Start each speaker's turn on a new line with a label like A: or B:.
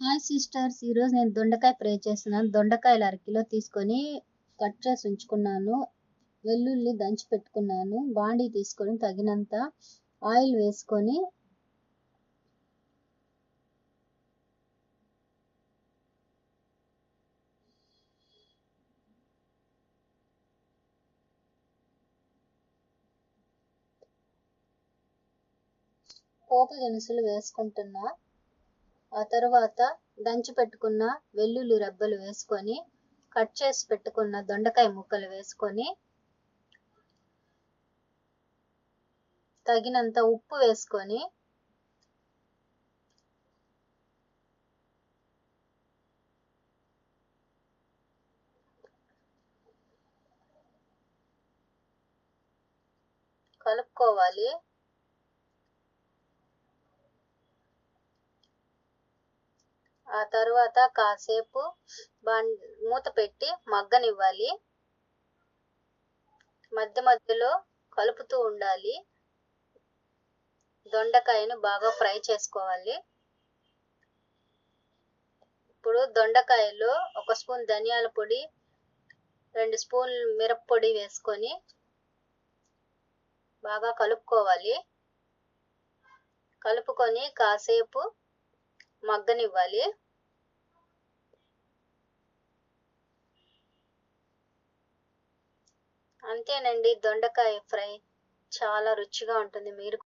A: Hi sisters ఈరోజు నేను దొండకాయ ఫ్రై చేస్తున్నాను. దొండకాయలు అరకిలో తీసుకొని కట్ చేసి ఉంచుకున్నాను. వెల్లుల్లి దంచి పెట్టుకున్నాను. బాండీ తీసుకొని తగినంత ఆయిల్ వేసుకొని పోపు దినుసులు వేసుకుంటున్నా. ఆ తర్వాత దంచి పెట్టుకున్న వెల్లుల్లి రెబ్బలు వేసుకొని కట్ చేసి పెట్టుకున్న దొండకాయ ముక్కలు వేసుకొని తగినంత ఉప్పు వేసుకొని కలుపుకోవాలి. ఆ తర్వాత కాసేపు మూత పెట్టి మగ్గనివ్వాలి. మధ్య మధ్యలో కలుపుతూ ఉండాలి. దొండకాయను బాగా ఫ్రై చేసుకోవాలి. ఇప్పుడు దొండకాయలో ఒక స్పూన్ ధనియాల పొడి రెండు స్పూన్లు మిరప్పొడి వేసుకొని బాగా కలుపుకోవాలి. కలుపుకొని కాసేపు మగ్గనివ్వాలి. అంతేనండి దొండకాయ ఫ్రై. చాలా రుచిగా ఉంటుంది. మీరు